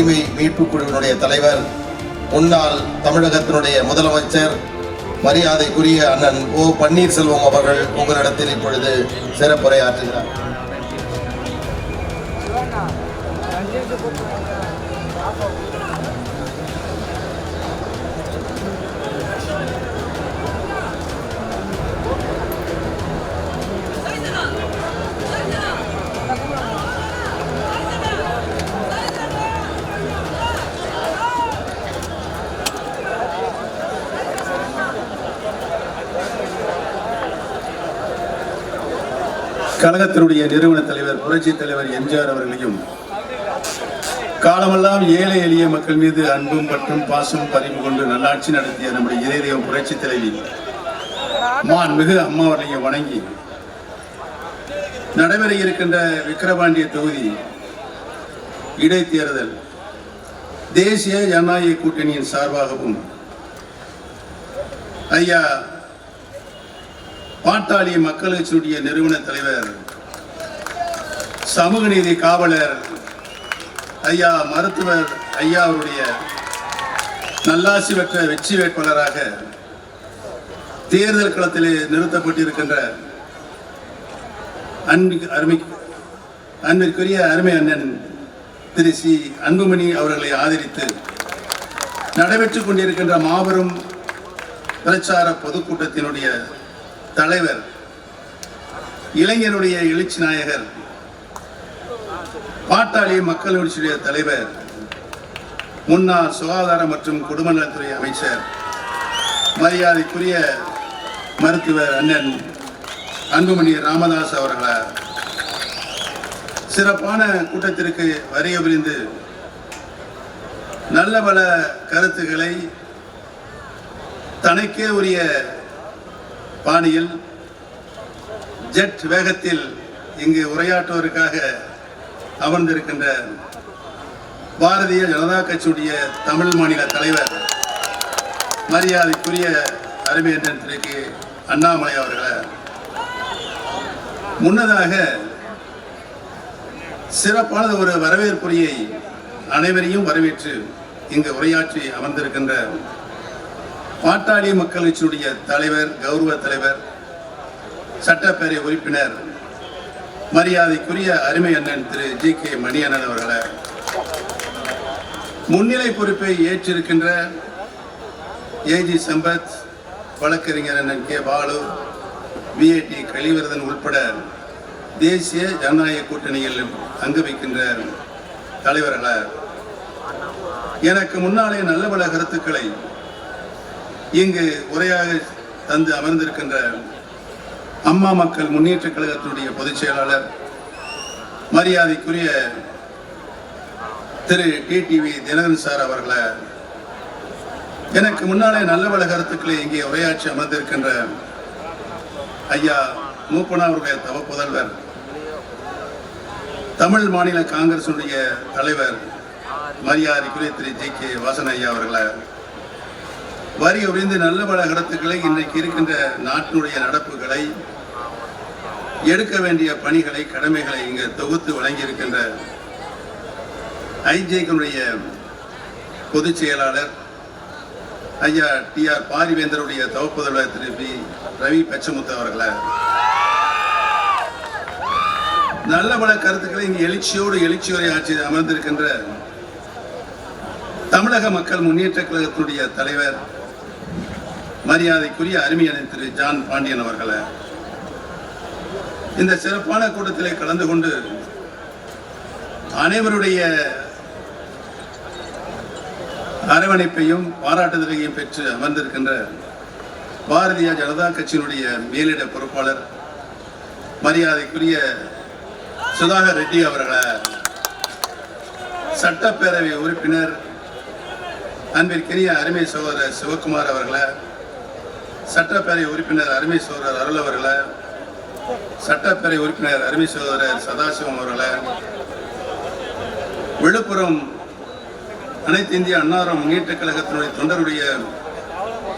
உரிமை மீட்பு குழுவினுடைய தலைவர் முன்னாள் தமிழகத்தினுடைய முதலமைச்சர் மரியாதைக்குரிய அண்ணன் ஓ பன்னீர்செல்வம் அவர்கள் உங்களிடத்தில் இப்பொழுது சிறப்புரையாற்றுகிறார். கழகத்தினுடைய நிறுவன தலைவர் புரட்சி தலைவர் எம்ஜிஆர் அவர்களையும் காலமெல்லாம் ஏழை எளிய மக்கள் மீது அன்பும் பற்றும் பாசமும் பறிவு கொண்டு நல்லாட்சி நடத்திய நம்முடைய இதயம் புரட்சி தலைவி மாண்புமிகு அம்மா அவர்களையும் வணங்கி நடைபெற இருக்கின்ற விக்கிரவாண்டிய தொகுதி இடைத்தேர்தல் தேசிய ஜனநாயக கூட்டணியின் சார்பாகவும் ஐயா பாட்டாளி மக்கள் கட்சியுடைய நிறுவன தலைவர் சமூக நீதி காவலர் ஐயா மருத்துவர் ஐயா அவருடைய நல்லாசி பெற்ற வெற்றி வேட்பாளராக தேர்தல் களத்திலே நிறுத்தப்பட்டிருக்கின்ற அன்பு அருமை அன்பிற்குரிய அருமை அண்ணன் திரு சி. அன்புமணி அவர்களை ஆதரித்து நடைபெற்றுக் கொண்டிருக்கின்ற மாபெரும் பிரச்சார பொதுக்கூட்டத்தினுடைய தலைவர் இளைஞருடைய எழுச்சி நாயகர் பாட்டாளி மக்கள் எழுச்சியுடைய தலைவர் முன்னாள் சுகாதார மற்றும் குடும்ப நலத்துறை அமைச்சர் மரியாதைக்குரிய மருத்துவர் அண்ணன் அன்புமணி ராமதாஸ் அவர்கள சிறப்பான கூட்டத்திற்கு வருகை புரிந்து நல்ல பல கருத்துக்களை தனக்கே உரிய பாணியில் ஜெட் வேகத்தில் இங்கு உரையாற்றுவதற்காக அமர்ந்திருக்கின்ற பாரதிய ஜனதா கட்சியுடைய தமிழ் மாநில தலைவர் மரியாதைக்குரிய அருமை திரு கே. அண்ணாமலை அவர்களை முன்னதாக சிறப்பான ஒரு வரவேற்புரையை அனைவரையும் வரவேற்று இங்கு உரையாற்றி அமர்ந்திருக்கின்ற பாட்டாளி மக்கள் கட்சியுடைய தலைவர் கௌரவ தலைவர் சட்டப்பேரவை உறுப்பினர் மரியாதைக்குரிய அருமை அண்ணன் திரு ஜி கே மணியண்ணன் அவர்களை முன்னிலை பொறுப்பை ஏற்றிருக்கின்ற ஏஜி சம்பத் வழக்கறிஞர் அண்ணன் கே பாலு விஏடி கலிவரதன் உட்பட தேசிய ஜனநாயக கூட்டணியில் அங்கு வைக்கின்ற தலைவர்களை எனக்கு முன்னாலே நல்ல பல கருத்துக்களை இங்கு உரையாக தந்து அமர்ந்திருக்கின்ற அம்மா மக்கள் முன்னேற்ற கழகத்தினுடைய பொதுச் செயலாளர் மரியாதைக்குரிய திரு டிடிவி தினகரன் சார் அவர்களை எனக்கு முன்னாலே நல்ல பல கருத்துக்களை இங்கே உரையாற்றி அமர்ந்திருக்கின்ற ஐயா மூப்பனா அவருடைய தவ புதல்வர் தமிழ் மாநில காங்கிரசுடைய தலைவர் மரியாதைக்குரிய திரு ஜி கே வாசன் ஐயா அவர்களை வரி உடைந்து நல்ல பல கருத்துக்களை இன்றைக்கு இருக்கின்ற நாட்டினுடைய நடப்புகளை எடுக்க வேண்டிய பணிகளை கடமைகளை இங்கு தொகுத்து வழங்கியிருக்கின்ற ஐஜேக்கனுடைய பொதுச் செயலாளர் ஐயா டி ஆர் பாரிவேந்தருடைய தவப்புதல்வர் திரு பி ரவி பச்சமுத்து அவர்களை. நல்ல பல கருத்துக்களை இங்கு எழுச்சியோடு எழுச்சி வரை ஆட்சி அமர்ந்திருக்கின்ற தமிழக மக்கள் முன்னேற்ற கழகத்தினுடைய தலைவர் மரியாதைக்குரிய அருமையான திரு ஜான் பாண்டியன் அவர்களை இந்த சிறப்பான கூட்டத்திலே கலந்து கொண்டு அனைவருடைய அரவணைப்பையும் பாராட்டுதலையும் பெற்று அமர்ந்திருக்கின்ற பாரதிய ஜனதா கட்சியினுடைய மேலிட பொறுப்பாளர் மரியாதைக்குரிய சுதாகர் ரெட்டி அவர்களை சட்டப்பேரவை உறுப்பினர் அன்பிற்கினிய அருமை சகோதரர் சிவகுமார் அவர்களை சட்டப்பேரவை உறுப்பினர் அருமை சகோதரர் அருள் அவர்களை சட்டப்பேரவை உறுப்பினர் அருமை சோதரர் சதாசிவம் அவர்களை விழுப்புரம் அனைத்து இந்திய அன்னாரம் முன்னேற்ற கழகத்தினுடைய தொண்டருடைய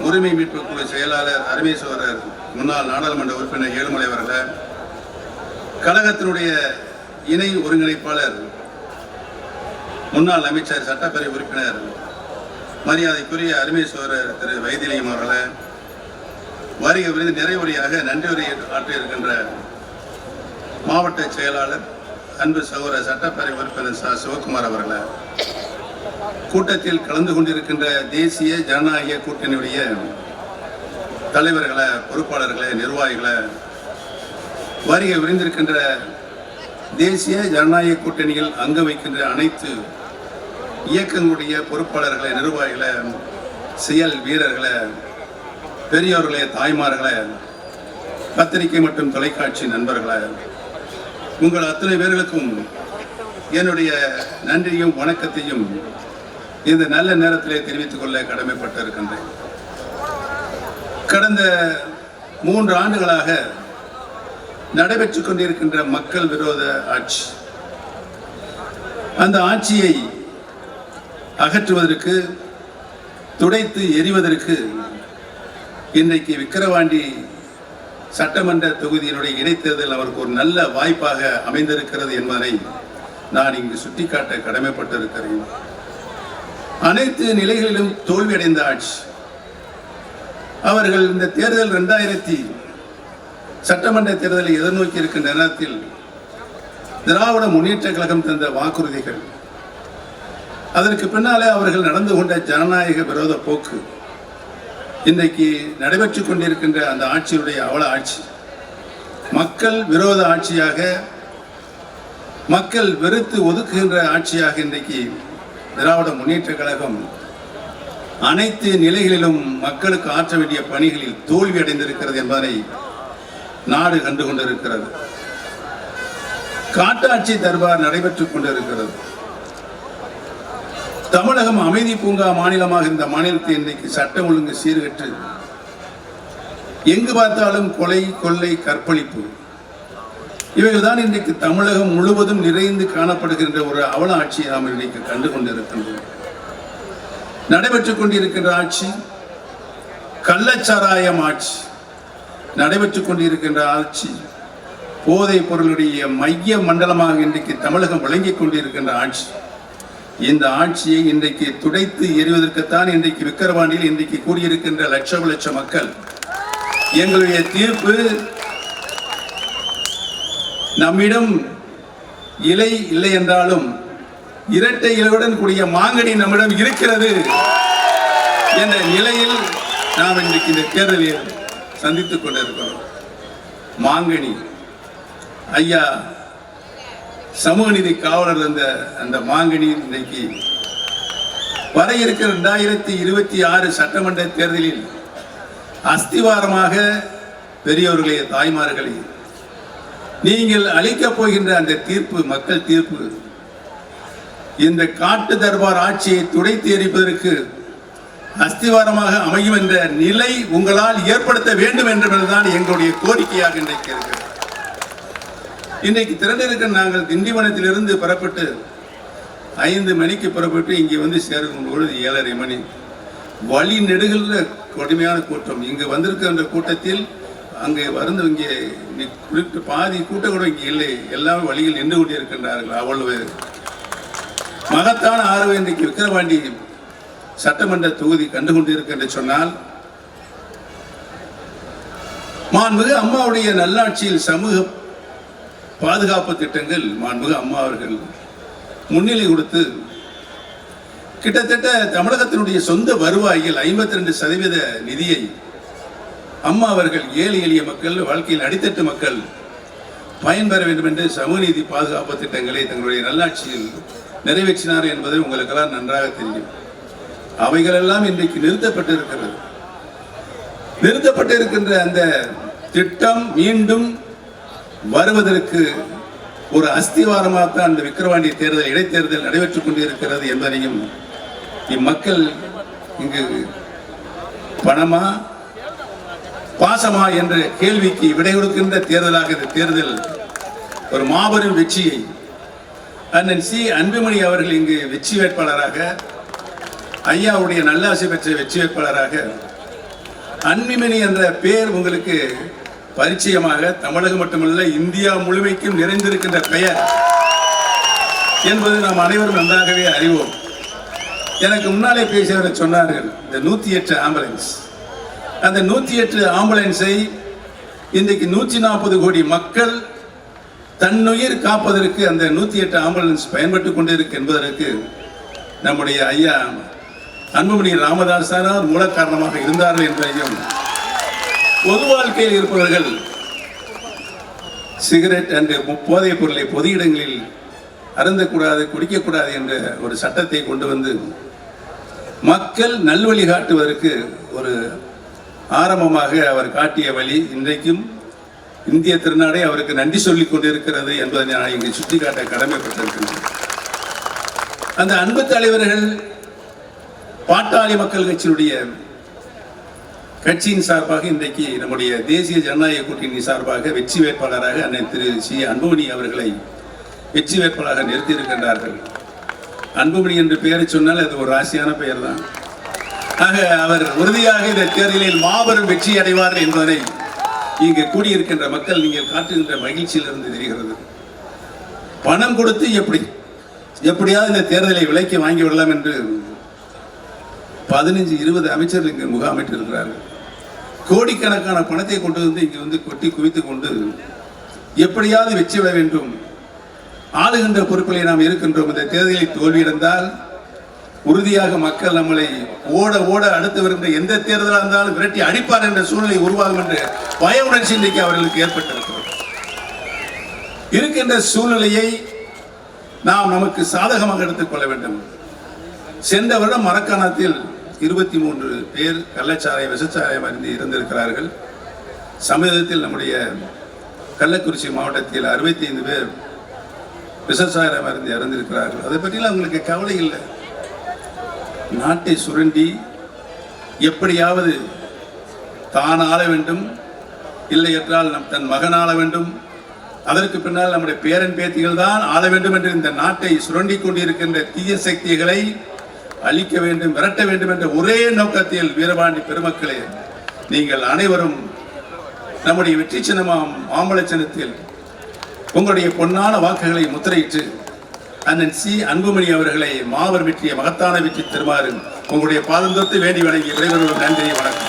உரிமை மீட்பு குழு செயலாளர் அருமை சகோதரர் முன்னாள் நாடாளுமன்ற உறுப்பினர் ஏழுமலை அவர்களை கழகத்தினுடைய இணை ஒருங்கிணைப்பாளர் முன்னாள் அமைச்சர் சட்டப்பேரவை உறுப்பினர் மரியாதைக்குரிய அருமை திரு வைத்திலியம் அவர்களை வருகை விருது நிறைவுரையாக நன்றி உரை ஆற்றியிருக்கின்ற மாவட்ட செயலாளர் அன்பு சகோதர சட்டப்பேரவை உறுப்பினர் ச. சிவகுமார் அவர்களை. கூட்டத்தில் கலந்து கொண்டிருக்கின்ற தேசிய ஜனநாயக கூட்டணியுடைய தலைவர்களை பொறுப்பாளர்களை நிர்வாகிகளை வருகை விரிந்திருக்கின்ற தேசிய ஜனநாயக கூட்டணியில் அங்கம் வைக்கின்ற அனைத்து இயக்கங்களுடைய பொறுப்பாளர்களை நிர்வாகிகளை செயல் வீரர்களை பெரியோர்களே தாய்மார்களே பத்திரிகை மற்றும் தொலைக்காட்சி நண்பர்களே உங்கள் அத்தனை பேர்களுக்கும் என்னுடைய நன்றியும் வணக்கத்தையும் இந்த நல்ல நேரத்திலே தெரிவித்துக் கொள்ள கடமைப்பட்டிருக்கின்றேன். கடந்த மூன்று ஆண்டுகளாக நடைபெற்றுக் கொண்டிருக்கின்ற மக்கள் விரோத ஆட்சி. அந்த ஆட்சியை அகற்றுவதற்கு துடைத்து எறிவதற்கு இன்றைக்கு விக்கிரவாண்டி சட்டமன்ற தொகுதியினுடைய இடைத்தேர்தல் அவருக்கு ஒரு நல்ல வாய்ப்பாக அமைந்திருக்கிறது என்பதை நான் இங்கு சுட்டிக்காட்ட கடமைப்பட்டிருக்கிறேன். அனைத்து நிலைகளிலும் தோல்வியடைந்த ஆட்சி. அவர்கள் இந்த தேர்தல் இரண்டாயிரத்தி சட்டமன்ற தேர்தலை எதிர்நோக்கி இருக்கின்ற நேரத்தில் திராவிட முன்னேற்ற கழகம் தந்த வாக்குறுதிகள். அதற்கு பின்னாலே அவர்கள் நடந்து கொண்ட ஜனநாயக விரோத போக்கு. இன்றைக்கு நடைபெற்றுக் கொண்டிருக்கின்ற அந்த ஆட்சியுடைய அவல ஆட்சி மக்கள் விரோத ஆட்சியாக மக்கள் வெறுத்து ஒதுக்குகின்ற ஆட்சியாக இன்றைக்கு திராவிட முன்னேற்ற கழகம் அனைத்து நிலைகளிலும் மக்களுக்கு ஆற்ற வேண்டிய பணிகளில் தோல்வி அடைந்திருக்கிறது என்பதை நாடு கண்டு கொண்டிருக்கிறது. காட்டாட்சி தர்பார் நடைபெற்றுக் கொண்டிருக்கிறது. தமிழகம் அமைதி பூங்கா மாநிலமாக இந்த மாநிலத்தை இன்றைக்கு சட்டம் ஒழுங்கு சீர்கற்று எங்கு பார்த்தாலும் கொலை கொள்ளை கற்பழிப்பு. இவைகள்தான் இன்றைக்கு தமிழகம் முழுவதும் நிறைந்து காணப்படுகின்ற ஒரு அவல ஆட்சியை நாம் இன்றைக்கு கண்டு கொண்டிருக்கின்றோம். நடைபெற்றுக் கொண்டிருக்கின்ற ஆட்சி கள்ளச்சாராயம் ஆட்சி. நடைபெற்றுக் கொண்டிருக்கின்ற ஆட்சி போதைப் பொருளுடைய மைய மண்டலமாக இன்றைக்கு தமிழகம் விளங்கிக் கொண்டிருக்கின்ற ஆட்சி. இந்த ஆட்சியை இன்றைக்கு துடைத்து எறிவதற்குத்தான் இன்றைக்கு விக்கிரவாண்டியில் இன்றைக்கு கூடியிருக்கின்ற லட்சம் லட்சம் மக்கள். எங்களுடைய தீர்ப்பு நம்மிடம் இலை இல்லை என்றாலும் இரட்டை இலையுடன் கூடிய மாங்கனி நம்மிடம் இருக்கிறது என்ற நிலையில் நாம் இன்றைக்கு இந்த தேர்தலில் சந்தித்துக் கொண்டிருக்கிறோம். மாங்கனி ஐயா சமூக நீதி காவலர் அந்த அந்த மாங்கனி இன்றைக்கு வர இருக்கிற ரெண்டாயிரத்தி இருபத்தி ஆறு சட்டமன்ற தேர்தலில் அஸ்திவாரமாக பெரியவர்களே தாய்மார்களே நீங்கள் அளிக்கப் போகின்ற அந்த தீர்ப்பு மக்கள் தீர்ப்பு இந்த காட்டு தர்பார் ஆட்சியை துடைத்து எரிப்பதற்கு அஸ்திவாரமாக அமையும் என்ற நிலை உங்களால் ஏற்படுத்த வேண்டும் என்பதுதான் எங்களுடைய கோரிக்கையாக இன்றைக்கு இருக்கிறது. இன்றைக்கு திரண்டிருக்க நாங்கள் திண்டிவனத்திலிருந்து புறப்பட்டு ஐந்து மணிக்கு புறப்பட்டு இங்கே வந்து சேரும் பொழுது ஏழரை மணி. வழி நெடுகிற கொடுமையான கூட்டம். இங்கு வந்திருக்கின்ற கூட்டத்தில் அங்கே வந்து இங்கே குறிப்பிட்ட பாதி கூட்டம் கூட இங்கே இல்லை. எல்லாம் வழியில் நின்று கொண்டிருக்கின்றார்கள். அவ்வளவு மகத்தான ஆர்வம் இன்றைக்கு விக்கிரவாண்டி சட்டமன்ற தொகுதி கண்டுகொண்டிருக்கின்ற சொன்னால் மாண்புமிகு அம்மாவுடைய நல்லாட்சியில் சமூக பாதுகாப்பு திட்டங்கள் மாண்புக அம்மா அவர்கள் முன்னிலை கொடுத்து கிட்டத்தட்ட தமிழகத்தினுடைய சொந்த வருவாயில் ஐம்பத்தி ரெண்டு சதவீத நிதியை அம்மா அவர்கள் ஏழை எளிய மக்கள் வாழ்க்கையில் அடித்தட்டு மக்கள் பயன்பெற வேண்டும் என்று சமூக நீதி பாதுகாப்பு திட்டங்களை தங்களுடைய நல்லாட்சியில் நிறைவேற்றினார் என்பது உங்களுக்கெல்லாம் நன்றாக தெரியும். அவைகளெல்லாம் இன்றைக்கு நிறுத்தப்பட்டிருக்கிறது. நிறுத்தப்பட்டிருக்கின்ற அந்த திட்டம் மீண்டும் வருவதற்கு ஒரு அஸ்திவாரமாகத்தான் அந்த விக்கிரவாண்டி தேர்தல் இடைத்தேர்தல் நடைபெற்றுக் கொண்டிருக்கிறது என்பதையும் இம்மக்கள் இங்கு பணமா பாசமா என்ற கேள்விக்கு விடை கொடுக்கின்ற தேர்தலாக இந்த தேர்தல் ஒரு மாபெரும் வெற்றியை அண்ணன் சி. அன்புமணி அவர்கள் இங்கு வெற்றி வேட்பாளராக ஐயாவுடைய நல்லாசி பெற்ற வெற்றி வேட்பாளராக அன்பிமணி என்ற பெயர் உங்களுக்கு பரிச்சயமாக தமிழகம் மட்டுமல்ல இந்தியா முழுமைக்கும் நிறைந்திருக்கின்ற பெயர் என்பது நாம் அனைவரும் நன்றாகவே அறிவோம். எனக்கு முன்னாலே பேசியவர் சொன்னார்கள் இந்த நூற்றி எட்டு ஆம்புலன்ஸ். அந்த நூற்றி எட்டு ஆம்புலன்ஸை இன்றைக்கு நூற்றி நாற்பது கோடி மக்கள் தன்னுயிர் காப்பதற்கு அந்த நூற்றி எட்டு ஆம்புலன்ஸ் பயன்பட்டு கொண்டிருக்கு என்பதற்கு நம்முடைய ஐயா அன்புமணி ராமதாசாரார் மூல காரணமாக இருந்தார்கள் என்பதையும் பொது வாழ்க்கையில் இருப்பவர்கள் சிகரெட் அண்டு போதைப் பொருளை பொது இடங்களில் அருந்தக்கூடாது குடிக்கக்கூடாது என்ற ஒரு சட்டத்தை கொண்டு வந்து மக்கள் நல்வழி காட்டுவதற்கு ஒரு ஆரம்பமாக அவர் காட்டிய வழி இன்றைக்கும் இந்திய திருநாடை அவருக்கு நன்றி சொல்லிக் கொண்டிருக்கிறது என்பதை நான் இங்கு சுட்டிக்காட்ட கடமைப்பட்டிருக்கின்றேன் அந்த அன்பு தலைவர்கள் பாட்டாளி மக்கள் கட்சியினுடைய கட்சியின் சார்பாக இன்றைக்கு நம்முடைய தேசிய ஜனநாயக கூட்டணி சார்பாக வெற்றி வேட்பாளராக அண்ணன் திரு சி. அன்புமணி அவர்களை வெற்றி வேட்பாளராக நிறுத்தியிருக்கின்றார்கள். அன்புமணி என்று பெயரை சொன்னால் அது ஒரு ராசியான பெயர் தான் ஆக அவர் உறுதியாக இந்த தேர்தலில் மாபெரும் வெற்றி அடைவார் என்பதை இங்கு கூடியிருக்கின்ற மக்கள் நீங்கள் காட்டுகின்ற மகிழ்ச்சியிலிருந்து தெரிகிறது. பணம் கொடுத்து எப்படி எப்படியாவது இந்த தேர்தலை விலைக்கு வாங்கி விடலாம் என்று பதினஞ்சு இருபது அமைச்சர்கள் இங்கு முகாமிட்டு இருக்கிறார்கள் கோடிக்கணக்கான பணத்தை கொண்டு வந்து இங்கே வந்து கொட்டி குவித்து கொண்டு எப்படியாவது வெற்றிவிட வேண்டும். ஆளுகின்ற பொறுப்பிலே நாம் இருக்கின்றோம். இந்த தேர்தலில் தோல்வியடைந்தால் உறுதியாக மக்கள் நம்மளை ஓட ஓட அடுத்து வருகின்ற எந்த தேர்தலாக இருந்தாலும் விரட்டி அடிப்பார் என்ற சூழ்நிலை உருவாகும் என்ற பய உணர்ச்சி இன்றைக்கு அவர்களுக்கு ஏற்பட்டிருக்கிறது. இருக்கின்ற சூழ்நிலையை நாம் நமக்கு சாதகமாக எடுத்துக்கொள்ள வேண்டும். சென்ற வருடம் மரக்காணத்தில் இருபத்தி மூன்று பேர் கள்ளச்சாரை விஷச்சாராயம் அறிந்து இருந்திருக்கிறார்கள். சமீபத்தில் நம்முடைய கள்ளக்குறிச்சி மாவட்டத்தில் அறுபத்தி ஐந்து பேர் விஷச்சாராயம் அறிந்து இறந்திருக்கிறார்கள் அதை பற்றிலாம் அவங்களுக்கு கவலை இல்லை. நாட்டை சுரண்டி எப்படியாவது தான் ஆள வேண்டும் இல்லை என்றால் நம் தன் மகன் ஆள வேண்டும். அதற்கு பின்னால் நம்முடைய பேரன் பேத்திகள் தான் ஆள வேண்டும் என்று இந்த நாட்டை சுரண்டி கொண்டிருக்கின்ற தீய சக்திகளை அழிக்க வேண்டும் விரட்ட வேண்டும் என்ற ஒரே நோக்கத்தில் வீரபாண்டி பெருமக்களே நீங்கள் அனைவரும் நம்முடைய வெற்றி சின்னமாம் மாம்பழ சின்னத்தில் உங்களுடைய பொன்னான வாக்குகளை முத்திரையிட்டு அண்ணன் சி. அன்புமணி அவர்களை மாவர் வெற்றிய மகத்தான வெற்றி தருமாறு உங்களுடைய பாதம் தொட்டு வேண்டி வணங்கி இறைவர்கள் நன்றி வணக்கம்.